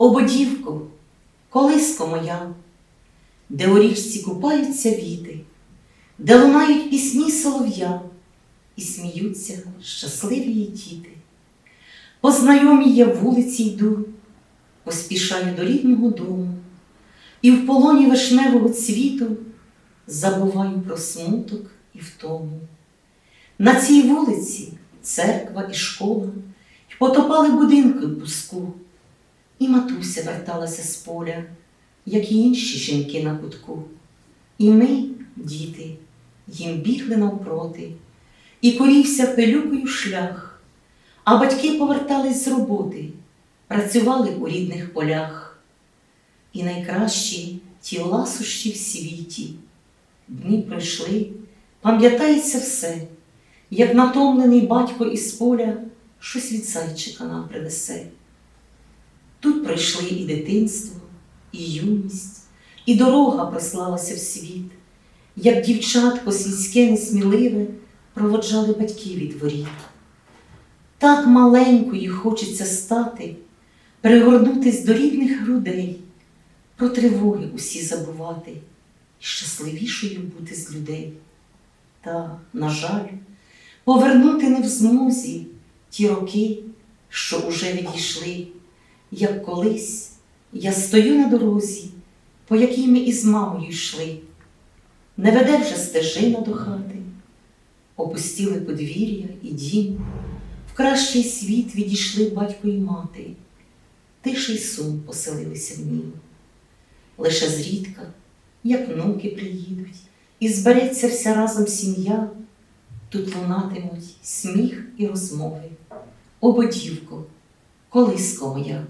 Ободівко, колиско моя, де у річці купаються віти, де лунають пісні солов'я, і сміються щасливі діти. По знайомій я вулиці йду, поспішаю до рідного дому, і в полоні вишневого цвіту забуваю про смуток і втому. На цій вулиці церква і школа, й потопали будинки в пуску, і матуся верталася з поля, як і інші жінки на кутку. І ми, діти, їм бігли навпроти, і корівся пилюкою шлях, а батьки повертались з роботи, працювали у рідних полях. І найкращі ті ласощі в світі. Дні пройшли, пам'ятається все, як натомлений батько із поля щось від зайчика нам принесе. Тут пройшли і дитинство, і юність, і дорога прослалася в світ, як дівчатко сільське несміливе проводжали батьків від воріт. Так маленькою хочеться стати, пригорнутись до рідних грудей, про тривоги усі забувати і щасливішою бути з людей. Та, на жаль, повернути не в змозі ті роки, що уже відійшли, як колись я стою на дорозі, по якій ми із мамою йшли. Не веде вже стежина до хати, опустіли подвір'я і дім, в кращий світ відійшли батько й мати, тиша й сум поселилися в нім. Лише зрідка, як внуки приїдуть, і збереться вся разом сім'я, тут лунатимуть сміх і розмови. О, бодівко, колиско моя.